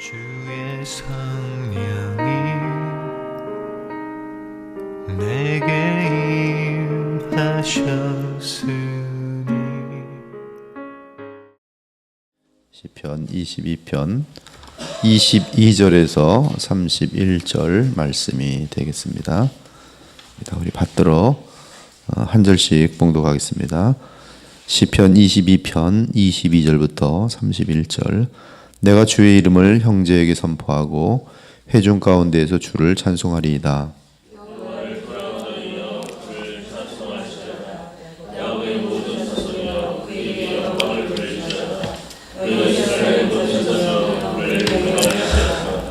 주의 성령이 내게 임하셨으니 시편 22편 22절에서 31절 말씀이 되겠습니다. 우리 받들어 어, 한 절씩 봉독하겠습니다. 시편 22편 22절부터 31절 내가 주의 이름을 형제에게 선포하고 회중 가운데에서 주를 찬송하리이다.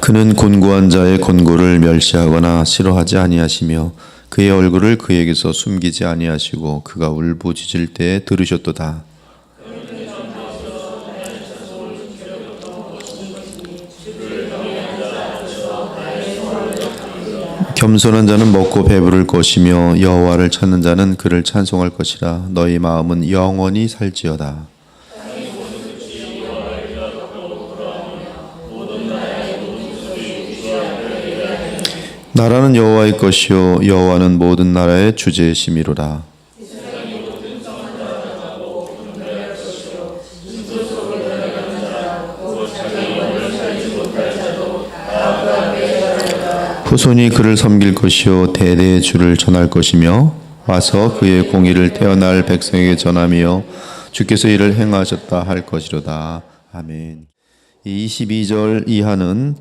그는 곤고한 자의 곤고를 멸시하거나 싫어하지 아니하시며 그의 얼굴을 그에게서 숨기지 아니하시고 그가 울부짖을 때에 들으셨도다. 겸손한 자는 먹고 배부를 것이며 여호와를 찾는 자는 그를 찬송할 것이라 너희 마음은 영원히 살지어다. 나라는 여호와의 것이요 여호와는 모든 나라의 주제심이로라. 후손이 그를 섬길 것이요 대대의 주를 전할 것이며 와서 그의 공의를 태어날 백성에게 전하며 주께서 이를 행하셨다 할 것이로다. 아멘. 22절 이하는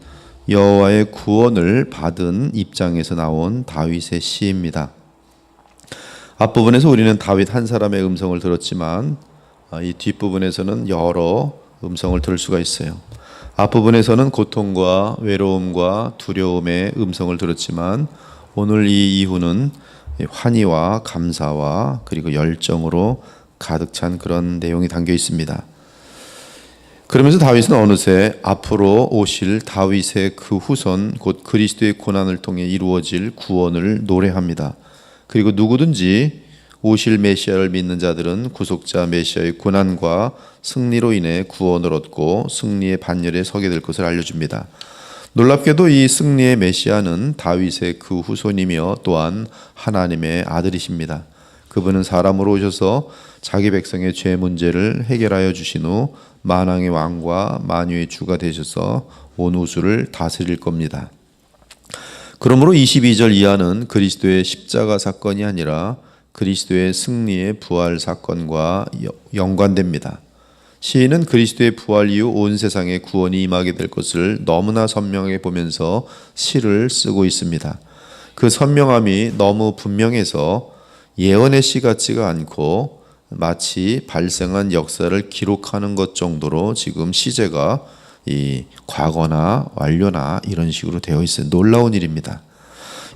여호와의 구원을 받은 입장에서 나온 다윗의 시입니다. 앞부분에서 우리는 다윗 한 사람의 음성을 들었지만 아, 이 뒷부분에서는 여러 음성을 들을 수가 있어요. 앞부분에서는 고통과 외로움과 두려움의 음성을 들었지만 오늘 이 이후는 환희와 감사와 그리고 열정으로 가득 찬 그런 내용이 담겨 있습니다. 그러면서 다윗은 어느새 앞으로 오실 다윗의 그 후손 곧 그리스도의 고난을 통해 이루어질 구원을 노래합니다. 그리고 누구든지 오실 메시아를 믿는 자들은 구속자 메시아의 고난과 승리로 인해 구원을 얻고 승리의 반열에 서게 될 것을 알려줍니다. 놀랍게도 이 승리의 메시아는 다윗의 그 후손이며 또한 하나님의 아들이십니다. 그분은 사람으로 오셔서 자기 백성의 죄 문제를 해결하여 주신 후 만왕의 왕과 만유의 주가 되셔서 온 우주를 다스릴 겁니다. 그러므로 22절 이하는 그리스도의 십자가 사건이 아니라 그리스도의 승리의 부활 사건과 연관됩니다. 시인은 그리스도의 부활 이후 온 세상에 구원이 임하게 될 것을 너무나 선명하게 보면서 시를 쓰고 있습니다. 그 선명함이 너무 분명해서 예언의 시 같지가 않고 마치 발생한 역사를 기록하는 것 정도로 지금 시제가 이 과거나 완료나 이런 식으로 되어 있어요. 놀라운 일입니다.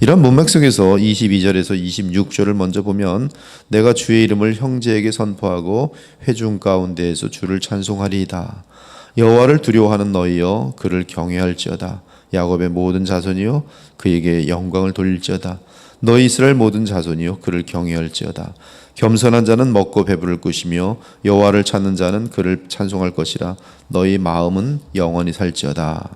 이런 문맥 속에서 22절에서 26절을 먼저 보면 내가 주의 이름을 형제에게 선포하고 회중 가운데에서 주를 찬송하리이다. 여호와를 두려워하는 너희여 그를 경외할지어다. 야곱의 모든 자손이여 그에게 영광을 돌릴지어다. 너희 이스라엘 모든 자손이여 그를 경외할지어다. 겸손한 자는 먹고 배부를 것이며 여호와를 찾는 자는 그를 찬송할 것이라. 너희 마음은 영원히 살지어다.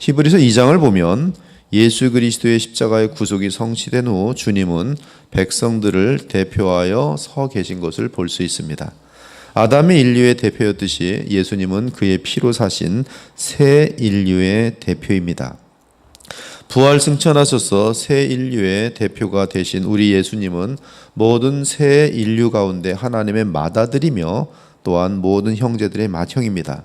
히브리서 2장을 보면 예수 그리스도의 십자가의 구속이 성취된 후 주님은 백성들을 대표하여 서 계신 것을 볼 수 있습니다. 아담의 인류의 대표였듯이 예수님은 그의 피로 사신 새 인류의 대표입니다. 부활 승천하셔서 새 인류의 대표가 되신 우리 예수님은 모든 새 인류 가운데 하나님의 맏아들이며 또한 모든 형제들의 맏형입니다.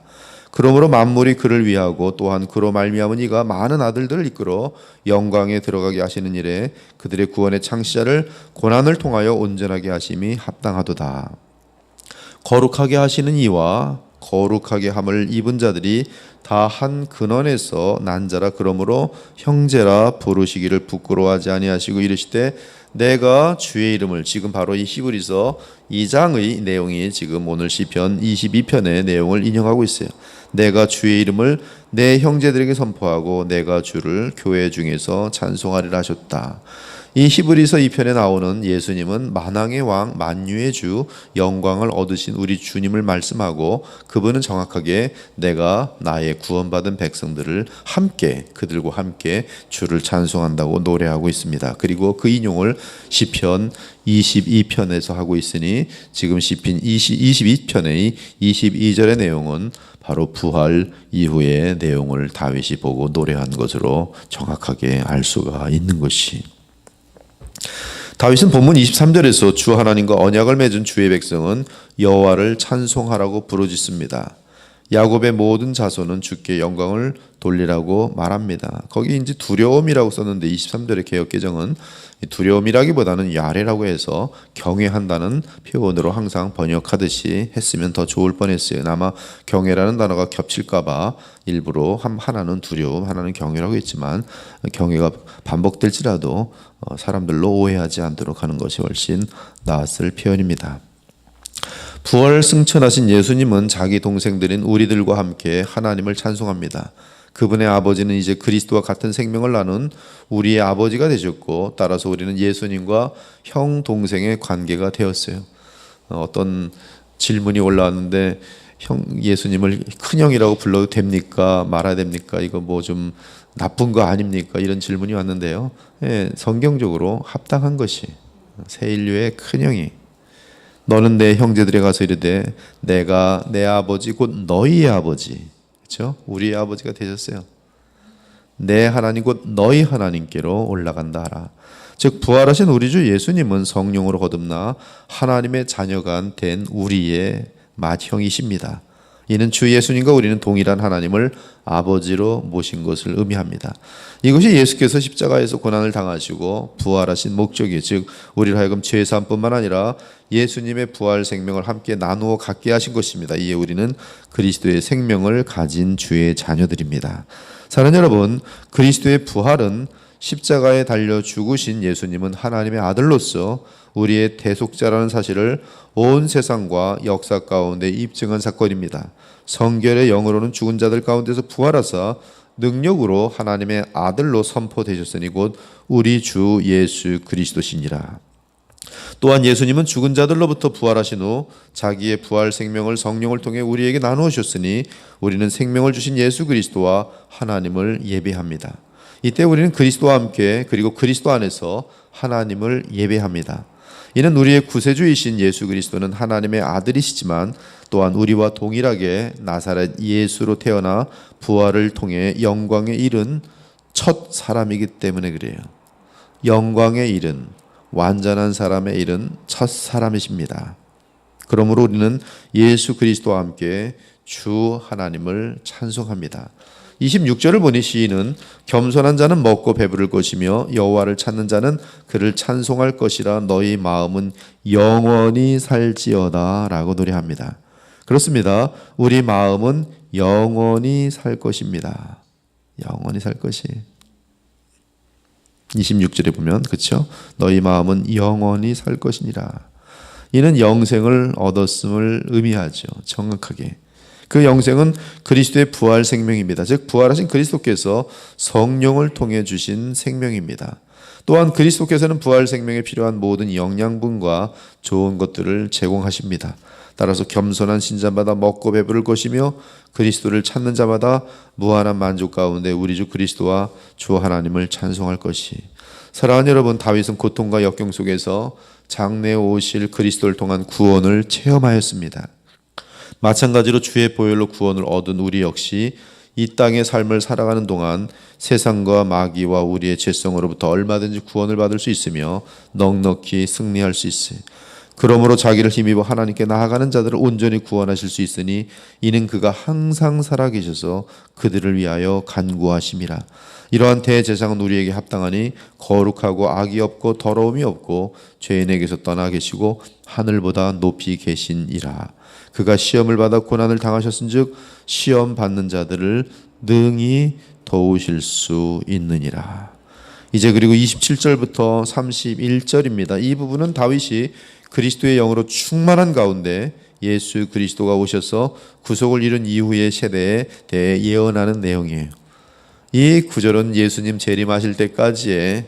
그러므로 만물이 그를 위하고 또한 그로 말미암은 이가 많은 아들들을 이끌어 영광에 들어가게 하시는 일에 그들의 구원의 창시자를 고난을 통하여 온전하게 하심이 합당하도다. 거룩하게 하시는 이와 거룩하게 함을 입은 자들이 다 한 근원에서 난 자라 그러므로 형제라 부르시기를 부끄러워하지 아니하시고 이르시되 내가 주의 이름을 지금 바로 이 히브리서 2장의 내용이 지금 오늘 시편 22편의 내용을 인용하고 있어요. 내가 주의 이름을 내 형제들에게 선포하고 내가 주를 교회 중에서 찬송하리라 하셨다. 이 히브리서 2편에 나오는 예수님은 만왕의 왕 만유의 주 영광을 얻으신 우리 주님을 말씀하고 그분은 정확하게 내가 나의 구원받은 백성들을 함께 그들과 함께 주를 찬송한다고 노래하고 있습니다. 그리고 그 인용을 시편 22편에서 하고 있으니 지금 시편 22편의 22절의 내용은 바로 부활 이후의 내용을 다윗이 보고 노래한 것으로 정확하게 알 수가 있는 것이 다윗은 본문 23절에서 주 하나님과 언약을 맺은 주의 백성은 여호와를 찬송하라고 부르짖습니다. 야곱의 모든 자손은 주께 영광을 돌리라고 말합니다. 거기 이제 두려움이라고 썼는데 23절의 개혁 개정은 두려움이라기보다는 야레라고 해서 경외한다는 표현으로 항상 번역하듯이 했으면 더 좋을 뻔했어요. 아마 경외라는 단어가 겹칠까봐 일부러 하나는 두려움, 하나는 경외라고 했지만 경외가 반복될지라도 어, 사람들로 오해하지 않도록 하는 것이 훨씬 나았을 표현입니다. 부활 승천하신 예수님은 자기 동생들인 우리들과 함께 하나님을 찬송합니다. 그분의 아버지는 이제 그리스도와 같은 생명을 나눈 우리의 아버지가 되셨고 따라서 우리는 예수님과 형 동생의 관계가 되었어요. 어, 어떤 질문이 올라왔는데 형 예수님을 큰 형이라고 불러도 됩니까? 말아야 됩니까? 이거 뭐 좀 나쁜 거 아닙니까? 이런 질문이 왔는데요. 예, 성경적으로 합당한 것이 새 인류의 큰 형이 너는 내 형제들에 가서 이르되 내가 내 아버지 곧 너희의 아버지 그렇죠? 우리의 아버지가 되셨어요. 내 하나님 곧 너희 하나님께로 올라간다 하라. 즉 부활하신 우리 주 예수님은 성령으로 거듭나 하나님의 자녀가 된 우리의 맏형이십니다. 이는 주 예수님과 우리는 동일한 하나님을 아버지로 모신 것을 의미합니다. 이것이 예수께서 십자가에서 고난을 당하시고 부활하신 목적이 즉 우리를 하여금 죄 사함뿐만 아니라 예수님의 부활 생명을 함께 나누어 갖게 하신 것입니다. 이에 우리는 그리스도의 생명을 가진 주의 자녀들입니다. 사랑하는 여러분, 그리스도의 부활은 십자가에 달려 죽으신 예수님은 하나님의 아들로서 우리의 대속자라는 사실을 온 세상과 역사 가운데 입증한 사건입니다. 성결의 영으로는 죽은 자들 가운데서 부활하사 능력으로 하나님의 아들로 선포되셨으니 곧 우리 주 예수 그리스도시니라. 또한 예수님은 죽은 자들로부터 부활하신 후 자기의 부활 생명을 성령을 통해 우리에게 나누셨으니 우리는 생명을 주신 예수 그리스도와 하나님을 예배합니다. 이때 우리는 그리스도와 함께 그리고 그리스도 안에서 하나님을 예배합니다. 이는 우리의 구세주이신 예수 그리스도는 하나님의 아들이시지만 또한 우리와 동일하게 나사렛 예수로 태어나 부활을 통해 영광에 이른 첫 사람이기 때문에 그래요. 영광에 이른 완전한 사람에 이른 첫 사람이십니다. 그러므로 우리는 예수 그리스도와 함께 주 하나님을 찬송합니다. 26절을 보니 시인은 겸손한 자는 먹고 배부를 것이며 여호와를 찾는 자는 그를 찬송할 것이라 너희 마음은 영원히 살지어다라고 노래합니다. 그렇습니다. 우리 마음은 영원히 살 것입니다. 영원히 살 것이. 26절에 보면 그렇죠? 너희 마음은 영원히 살 것이니라. 이는 영생을 얻었음을 의미하죠. 정확하게. 그 영생은 그리스도의 부활 생명입니다. 즉 부활하신 그리스도께서 성령을 통해 주신 생명입니다. 또한 그리스도께서는 부활 생명에 필요한 모든 영양분과 좋은 것들을 제공하십니다. 따라서 겸손한 신자마다 먹고 배부를 것이며 그리스도를 찾는 자마다 무한한 만족 가운데 우리 주 그리스도와 주 하나님을 찬송할 것이 사랑하는 여러분 다윗은 고통과 역경 속에서 장래 오실 그리스도를 통한 구원을 체험하였습니다. 마찬가지로 주의 보혈로 구원을 얻은 우리 역시 이 땅의 삶을 살아가는 동안 세상과 마귀와 우리의 죄성으로부터 얼마든지 구원을 받을 수 있으며 넉넉히 승리할 수 있어요. 그러므로 자기를 힘입어 하나님께 나아가는 자들을 온전히 구원하실 수 있으니 이는 그가 항상 살아계셔서 그들을 위하여 간구하심이라. 이러한 대제사장은 우리에게 합당하니 거룩하고 악이 없고 더러움이 없고 죄인에게서 떠나 계시고 하늘보다 높이 계신이라. 그가 시험을 받아 고난을 당하셨은즉 시험 받는 자들을 능히 도우실 수 있느니라. 이제 그리고 27절부터 31절입니다. 이 부분은 다윗이 그리스도의 영으로 충만한 가운데 예수 그리스도가 오셔서 구속을 이룬 이후의 세대에 대해 예언하는 내용이에요. 이 구절은 예수님 재림하실 때까지의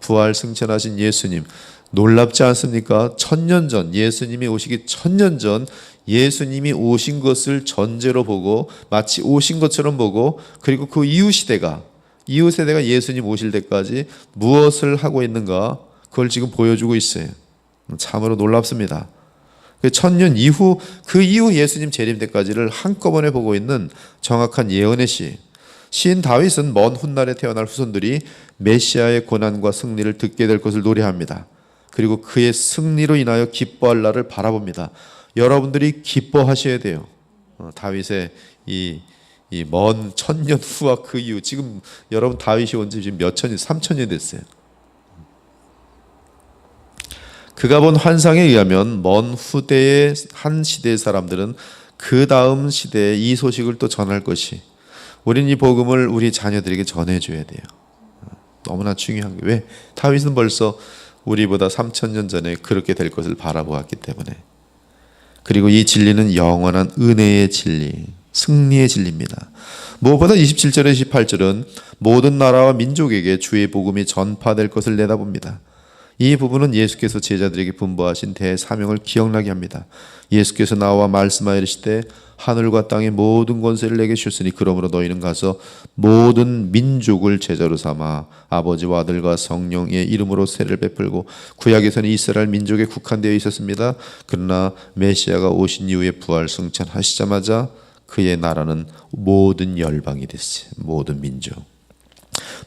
부활 승천하신 예수님 놀랍지 않습니까? 천년 전 예수님이 오시기 천년 전 예수님이 오신 것을 전제로 보고 마치 오신 것처럼 보고 그리고 그 이후 시대가 이후 세대가 예수님 오실 때까지 무엇을 하고 있는가 그걸 지금 보여주고 있어요. 참으로 놀랍습니다. 그 천년 이후 그 이후 예수님 재림 때까지를 한꺼번에 보고 있는 정확한 예언의 시. 시인 다윗은 먼 훗날에 태어날 후손들이 메시아의 고난과 승리를 듣게 될 것을 노래합니다. 그리고 그의 승리로 인하여 기뻐할 날을 바라봅니다. 여러분들이 기뻐하셔야 돼요. 어, 다윗의 이 이먼 천년 후와 그 이후 지금 여러분 다윗이 온 지 지금 몇 천년, 삼천년 됐어요. 그가 본 환상에 의하면 먼 후대의 한 시대의 사람들은 그 다음 시대에 이 소식을 또 전할 것이 우리는 이 복음을 우리 자녀들에게 전해줘야 돼요. 너무나 중요한 게 왜? 다윗은 벌써 우리보다 3천 년 전에 그렇게 될 것을 바라보았기 때문에 그리고 이 진리는 영원한 은혜의 진리, 승리의 진리입니다. 무엇보다 27절에 18절은 모든 나라와 민족에게 주의 복음이 전파될 것을 내다봅니다. 이 부분은 예수께서 제자들에게 분부하신 대사명을 기억나게 합니다. 예수께서 나와 말씀하시되 하늘과 땅의 모든 권세를 내게 주셨으니 그러므로 너희는 가서 모든 민족을 제자로 삼아 아버지와 아들과 성령의 이름으로 세를 베풀고 구약에서는 이스라엘 민족에 국한되어 있었습니다. 그러나 메시아가 오신 이후에 부활 승천하시자마자 그의 나라는 모든 열방이 됐어요. 모든 민족.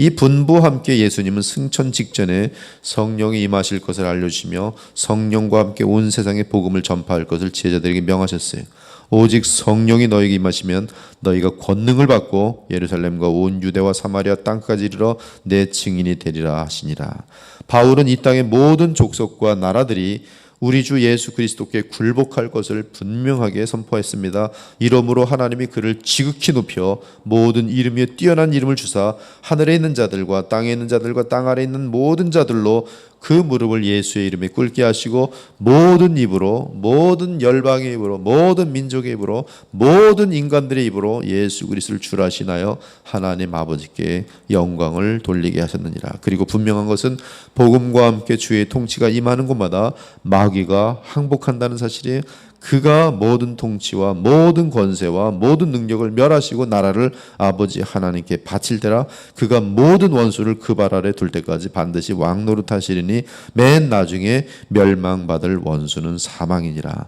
이 분부 함께 예수님은 승천 직전에 성령이 임하실 것을 알려주시며 성령과 함께 온 세상에 복음을 전파할 것을 제자들에게 명하셨어요. 오직 성령이 너에게 임하시면 너희가 권능을 받고 예루살렘과 온 유대와 사마리아 땅까지 이르러 내 증인이 되리라 하시니라. 바울은 이 땅의 모든 족속과 나라들이 우리 주 예수 그리스도께 굴복할 것을 분명하게 선포했습니다. 이러므로 하나님이 그를 지극히 높여 모든 이름 위에 뛰어난 이름을 주사 하늘에 있는 자들과 땅에 있는 자들과 땅 아래 있는 모든 자들로 그 무릎을 예수의 이름에 꿇게 하시고 모든 입으로 모든 열방의 입으로 모든 민족의 입으로 모든 인간들의 입으로 예수 그리스도를 주라시나요 하나님 아버지께 영광을 돌리게 하셨느니라. 그리고 분명한 것은 복음과 함께 주의 통치가 임하는 곳마다 마귀가 항복한다는 사실이 그가 모든 통치와 모든 권세와 모든 능력을 멸하시고 나라를 아버지 하나님께 바칠 때라 그가 모든 원수를 그 발 아래 둘 때까지 반드시 왕 노릇 하시리니 맨 나중에 멸망받을 원수는 사망이니라.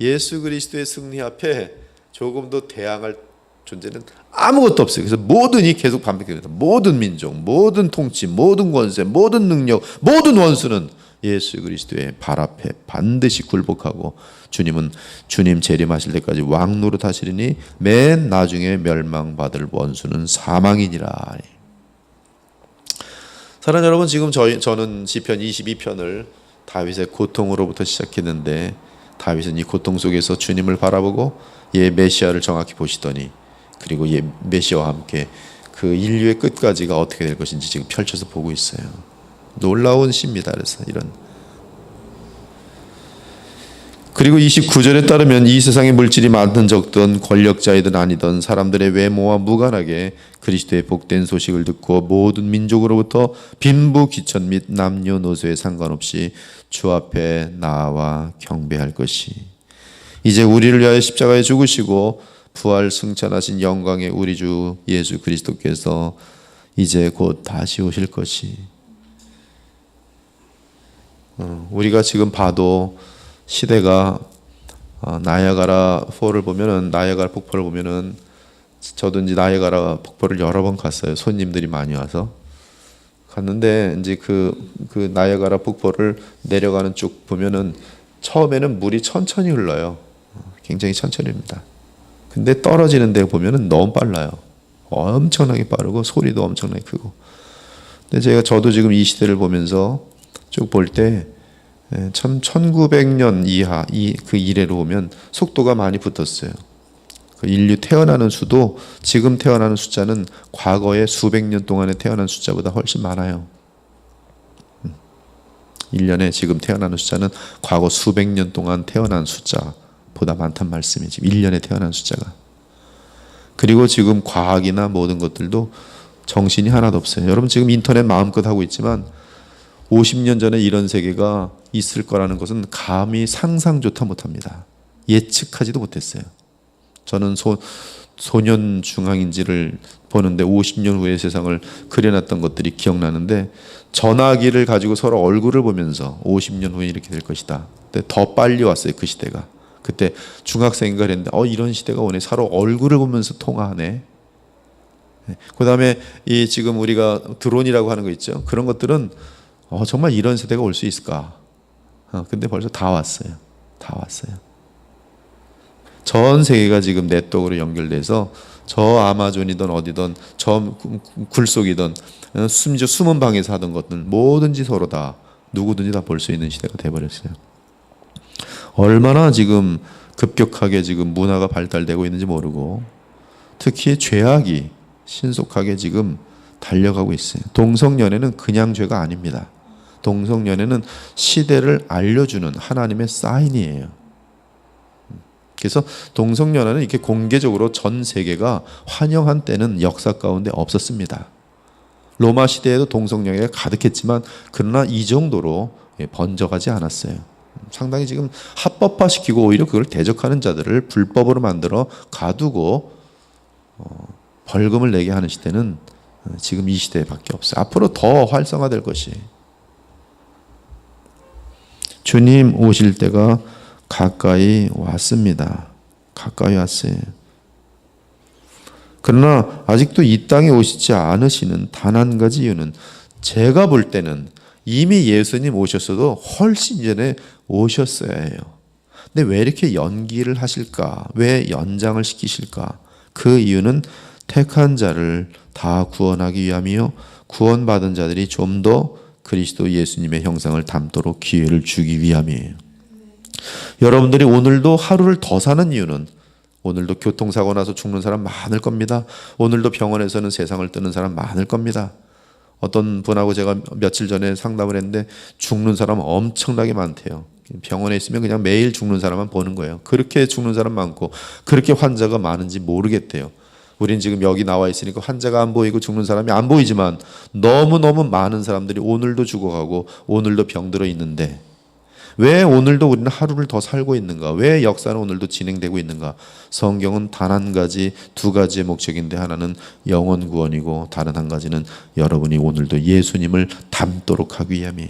예수 그리스도의 승리 앞에 조금도 대항할 존재는 아무것도 없어요. 그래서 모든이 계속 반복됩니다. 모든 민족, 모든 통치, 모든 권세, 모든 능력, 모든 원수는 예수 그리스도의 발 앞에 반드시 굴복하고 주님은 주님 재림하실 때까지 왕 노릇 하시리니 맨 나중에 멸망받을 원수는 사망이니라. 사랑 여러분 지금 저희 저는 시편 22편을 다윗의 고통으로부터 시작했는데 다윗은 이 고통 속에서 주님을 바라보고 예 메시아를 정확히 보시더니 그리고 예 메시아와 함께 그 인류의 끝까지가 어떻게 될 것인지 지금 펼쳐서 보고 있어요. 놀라운 시입니다. 그래서 이런. 그리고 29절에 따르면 이 세상의 물질이 많든 적든 권력자이든 아니든 사람들의 외모와 무관하게 그리스도의 복된 소식을 듣고 모든 민족으로부터 빈부 귀천 및 남녀노소에 상관없이 주 앞에 나와 경배할 것이. 이제 우리를 위하여 십자가에 죽으시고 부활 승천하신 영광의 우리 주 예수 그리스도께서 이제 곧 다시 오실 것이. 어, 우리가 지금 봐도 시대가 어, 나야가라 포를 보면은 나야가라 폭포를 보면은 저도 이제 나야가라 폭포를 여러 번 갔어요. 손님들이 많이 와서 갔는데 이제 그, 그 나야가라 폭포를 내려가는 쪽 보면은 처음에는 물이 천천히 흘러요. 어, 굉장히 천천히입니다. 근데 떨어지는 데 보면은 너무 빨라요. 엄청나게 빠르고 소리도 엄청나게 크고 근데 제가 저도 지금 이 시대를 보면서 쭉 볼 때 참 1900년 이하 이 그 이래로 오면 속도가 많이 붙었어요. 그 인류 태어나는 수도 지금 태어나는 숫자는 과거에 수백 년 동안에 태어난 숫자보다 훨씬 많아요. 1년에 지금 태어나는 숫자는 과거 수백 년 동안 태어난 숫자보다 많단 말씀이지. 1년에 태어난 숫자가. 그리고 지금 과학이나 모든 것들도 정신이 하나도 없어요. 여러분 지금 인터넷 마음껏 하고 있지만 50년 전에 이런 세계가 있을 거라는 것은 감히 상상조차 못합니다. 예측하지도 못했어요. 저는 소, 소년 중앙인지를 보는데 50년 후의 세상을 그려놨던 것들이 기억나는데 전화기를 가지고 서로 얼굴을 보면서 50년 후에 이렇게 될 것이다. 근데 더 빨리 왔어요 그 시대가. 그때 중학생인가 그랬는데 어 이런 시대가 오네. 서로 얼굴을 보면서 통화하네. 그 다음에 이 지금 우리가 드론이라고 하는 거 있죠. 그런 것들은 어 정말 이런 세대가 올 수 있을까? 어 근데 벌써 다 왔어요. 다 왔어요. 전 세계가 지금 네트워크로 연결돼서 저 아마존이든 어디든 저 굴속이든 어, 심지어 숨은 방에서 하던 것들 뭐든지 서로 다 누구든지 다 볼 수 있는 시대가 돼버렸어요. 얼마나 지금 급격하게 지금 문화가 발달되고 있는지 모르고 특히 죄악이 신속하게 지금 달려가고 있어요. 동성연애는 그냥 죄가 아닙니다. 동성연애는 시대를 알려주는 하나님의 사인이에요. 그래서 동성연애는 이렇게 공개적으로 전 세계가 환영한 때는 역사 가운데 없었습니다. 로마 시대에도 동성연애가 가득했지만 그러나 이 정도로 예, 번져가지 않았어요. 상당히 지금 합법화시키고 오히려 그걸 대적하는 자들을 불법으로 만들어 가두고 어, 벌금을 내게 하는 시대는 어, 지금 이 시대밖에 없어요. 앞으로 더 활성화될 것이. 주님 오실 때가 가까이 왔습니다. 가까이 왔어요. 그러나 아직도 이 땅에 오시지 않으시는 단 한 가지 이유는 제가 볼 때는 이미 예수님 오셨어도 훨씬 전에 오셨어야 해요. 근데 왜 이렇게 연기를 하실까? 왜 연장을 시키실까? 그 이유는 택한 자를 다 구원하기 위함이요. 구원받은 자들이 좀더 그리스도 예수님의 형상을 담도록 기회를 주기 위함이에요. 여러분들이 오늘도 하루를 더 사는 이유는 오늘도 교통사고 나서 죽는 사람 많을 겁니다. 오늘도 병원에서는 세상을 뜨는 사람 많을 겁니다. 어떤 분하고 제가 며칠 전에 상담을 했는데 죽는 사람 엄청나게 많대요. 병원에 있으면 그냥 매일 죽는 사람만 보는 거예요. 그렇게 죽는 사람 많고 그렇게 환자가 많은지 모르겠대요. 우린 지금 여기 나와 있으니까 환자가 안 보이고 죽는 사람이 안 보이지만 너무너무 많은 사람들이 오늘도 죽어가고 오늘도 병들어 있는데 왜 오늘도 우리는 하루를 더 살고 있는가? 왜 역사는 오늘도 진행되고 있는가? 성경은 단 한 가지, 두 가지의 목적인데 하나는 영원 구원이고 다른 한 가지는 여러분이 오늘도 예수님을 닮도록 하기 위함이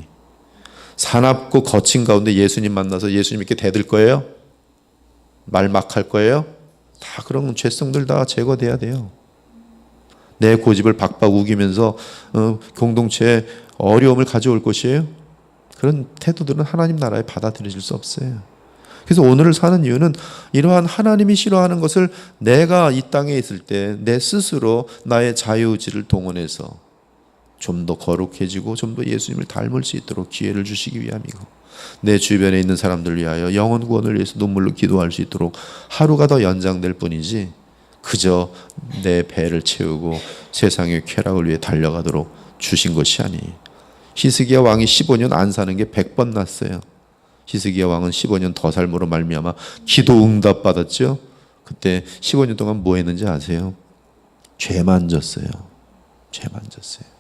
사납고 거친 가운데 예수님 만나서 예수님 이렇게 대들 거예요? 말 막 할 거예요? 다 그런 죄성들 다 제거돼야 돼요. 내 고집을 박박 우기면서 어, 공동체에 어려움을 가져올 것이에요. 그런 태도들은 하나님 나라에 받아들여질 수 없어요. 그래서 오늘을 사는 이유는 이러한 하나님이 싫어하는 것을 내가 이 땅에 있을 때 내 스스로 나의 자유의지를 동원해서 좀 더 거룩해지고 좀 더 예수님을 닮을 수 있도록 기회를 주시기 위함이고 내 주변에 있는 사람들 위하여 영원 구원을 위해서 눈물로 기도할 수 있도록 하루가 더 연장될 뿐이지 그저 내 배를 채우고 세상의 쾌락을 위해 달려가도록 주신 것이 아니에요. 히스기야 왕이 15년 안 사는 게 100번 났어요. 히스기야 왕은 15년 더 삶으로 말미암아 기도 응답 받았죠. 그때 15년 동안 뭐 했는지 아세요? 죄만 졌어요. 죄만 졌어요.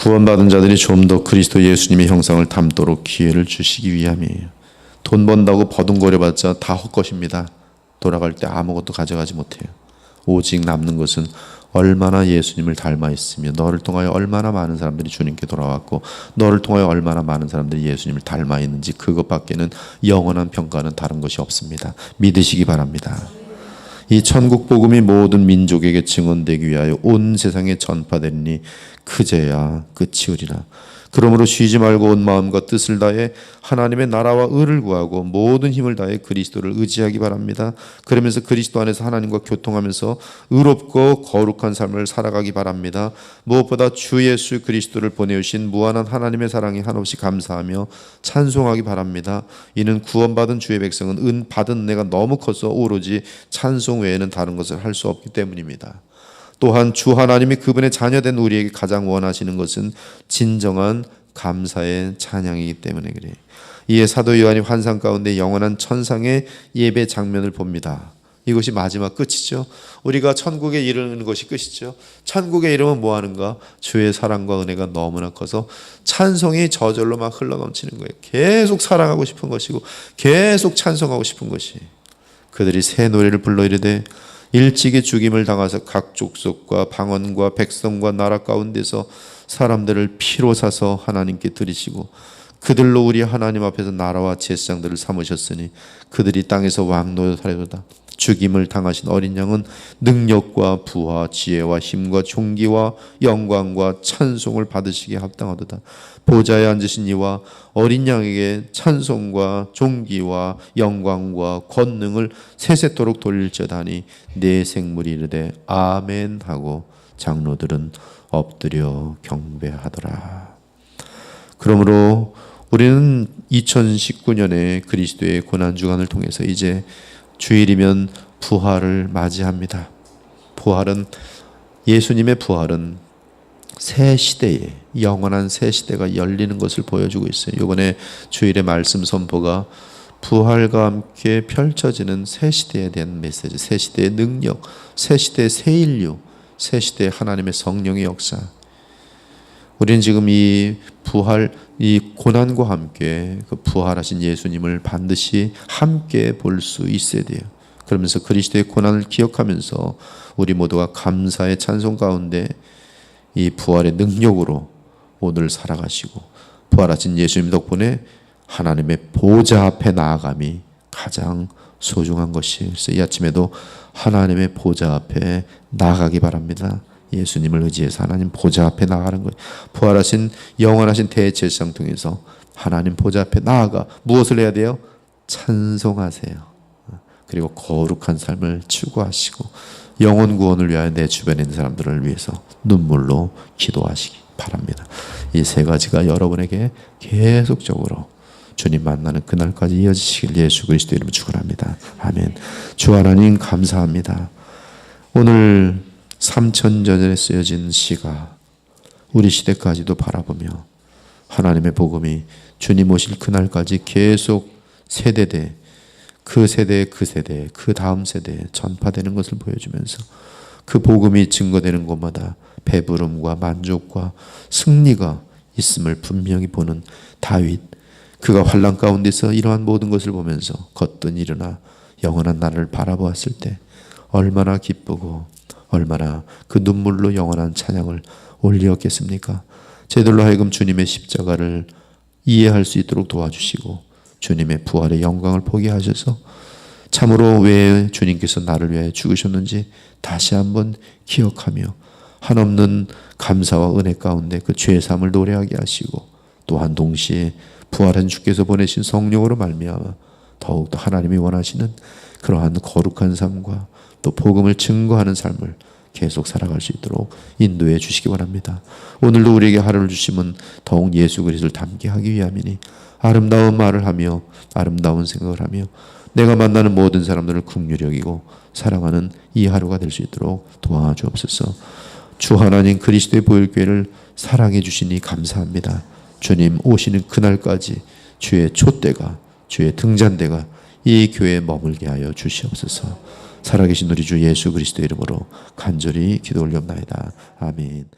구원받은 자들이 좀 더 그리스도 예수님의 형상을 담도록 기회를 주시기 위함이에요. 돈 번다고 버둥거려봤자 다 헛것입니다. 돌아갈 때 아무것도 가져가지 못해요. 오직 남는 것은 얼마나 예수님을 닮아 있으며 너를 통하여 얼마나 많은 사람들이 주님께 돌아왔고 너를 통하여 얼마나 많은 사람들이 예수님을 닮아 있는지 그것밖에는 영원한 평가는 다른 것이 없습니다. 믿으시기 바랍니다. 이 천국 복음이 모든 민족에게 증언되기 위하여 온 세상에 전파되니 그제야 끝이으리라. 그러므로 쉬지 말고 온 마음과 뜻을 다해 하나님의 나라와 의를 구하고 모든 힘을 다해 그리스도를 의지하기 바랍니다. 그러면서 그리스도 안에서 하나님과 교통하면서 의롭고 거룩한 삶을 살아가기 바랍니다. 무엇보다 주 예수 그리스도를 보내주신 무한한 하나님의 사랑에 한없이 감사하며 찬송하기 바랍니다. 이는 구원받은 주의 백성은 은 받은 은혜가 너무 커서 오로지 찬송 외에는 다른 것을 할 수 없기 때문입니다. 또한 주 하나님이 그분의 자녀된 우리에게 가장 원하시는 것은 진정한 감사의 찬양이기 때문에 그래요. 이에 사도 요한이 환상 가운데 영원한 천상의 예배 장면을 봅니다. 이것이 마지막 끝이죠. 우리가 천국에 이르는 것이 끝이죠. 천국에 이르면 뭐 하는가? 주의 사랑과 은혜가 너무나 커서 찬송이 저절로 막 흘러넘치는 거예요. 계속 사랑하고 싶은 것이고 계속 찬송하고 싶은 것이. 그들이 새 노래를 불러 이르되 일찍이 죽임을 당하서 각 족속과 방언과 백성과 나라 가운데서 사람들을 피로 사서 하나님께 드리시고 그들로 우리 하나님 앞에서 나라와 제사장들을 삼으셨으니 그들이 땅에서 왕노릇하려다 죽임을 당하신 어린 양은 능력과 부와 지혜와 힘과 존귀와 영광과 찬송을 받으시기에 합당하도다. 보좌에 앉으신 이와 어린 양에게 찬송과 존귀와 영광과 권능을 세세토록 돌릴지어다니 내 생물이 이르되 아멘 하고 장로들은 엎드려 경배하더라. 그러므로 우리는 2019년에 그리스도의 고난 주간을 통해서 이제 주일이면 부활을 맞이합니다. 부활은 예수님의 부활은 새 시대에 영원한 새 시대가 열리는 것을 보여주고 있어요. 이번에 주일의 말씀 선포가 부활과 함께 펼쳐지는 새 시대에 대한 메시지, 새 시대의 능력, 새 시대의 새 인류, 새 시대의 하나님의 성령의 역사. 우리는 지금 이 부활, 이 고난과 함께 그 부활하신 예수님을 반드시 함께 볼 수 있어야 돼요. 그러면서 그리스도의 고난을 기억하면서 우리 모두가 감사의 찬송 가운데 이 부활의 능력으로 오늘 살아가시고 부활하신 예수님 덕분에 하나님의 보좌 앞에 나아감이 가장 소중한 것이 그래서 이 아침에도 하나님의 보좌 앞에 나가기 바랍니다. 예수님을 의지해서 하나님 보좌 앞에 나가는 거예요. 부활하신 영원하신 대제사장 통해서 하나님 보좌 앞에 나아가 무엇을 해야 돼요? 찬송하세요. 그리고 거룩한 삶을 추구하시고 영혼 구원을 위하여 내 주변에 있는 사람들을 위해서 눈물로 기도하시기 바랍니다. 이 세 가지가 여러분에게 계속적으로 주님 만나는 그날까지 이어지시길 예수 그리스도 이름으로 축원합니다. 아멘. 주 하나님 감사합니다. 오늘 3천 전에 쓰여진 시가 우리 시대까지도 바라보며 하나님의 복음이 주님 오실 그날까지 계속 세대대 그 세대 그 세대 그 다음 세대에 전파되는 것을 보여주면서 그 복음이 증거되는 곳마다 배부름과 만족과 승리가 있음을 분명히 보는 다윗. 그가 환란 가운데서 이러한 모든 것을 보면서 걷던 일어나 영원한 나를 바라보았을 때 얼마나 기쁘고 얼마나 그 눈물로 영원한 찬양을 올리었겠습니까? 제들로 하여금 주님의 십자가를 이해할 수 있도록 도와주시고 주님의 부활의 영광을 보게 하셔서 참으로 왜 주님께서 나를 위해 죽으셨는지 다시 한번 기억하며 한없는 감사와 은혜 가운데 그 죄의 삶을 노래하게 하시고 또한 동시에 부활한 주께서 보내신 성령으로 말미암아 더욱더 하나님이 원하시는 그러한 거룩한 삶과 또 복음을 증거하는 삶을 계속 살아갈 수 있도록 인도해 주시기 바랍니다. 오늘도 우리에게 하루를 주시면 더욱 예수 그리스도를 닮게 하기 위함이니 아름다운 말을 하며 아름다운 생각을 하며 내가 만나는 모든 사람들을 긍휼히 여기고 사랑하는 이 하루가 될 수 있도록 도와주옵소서. 주 하나님 그리스도의 보혈교회를 사랑해 주시니 감사합니다. 주님 오시는 그날까지 주의 촛대가 주의 등잔대가 이 교회에 머물게 하여 주시옵소서. 살아계신 우리 주 예수 그리스도 이름으로 간절히 기도 올리옵나이다. 아멘.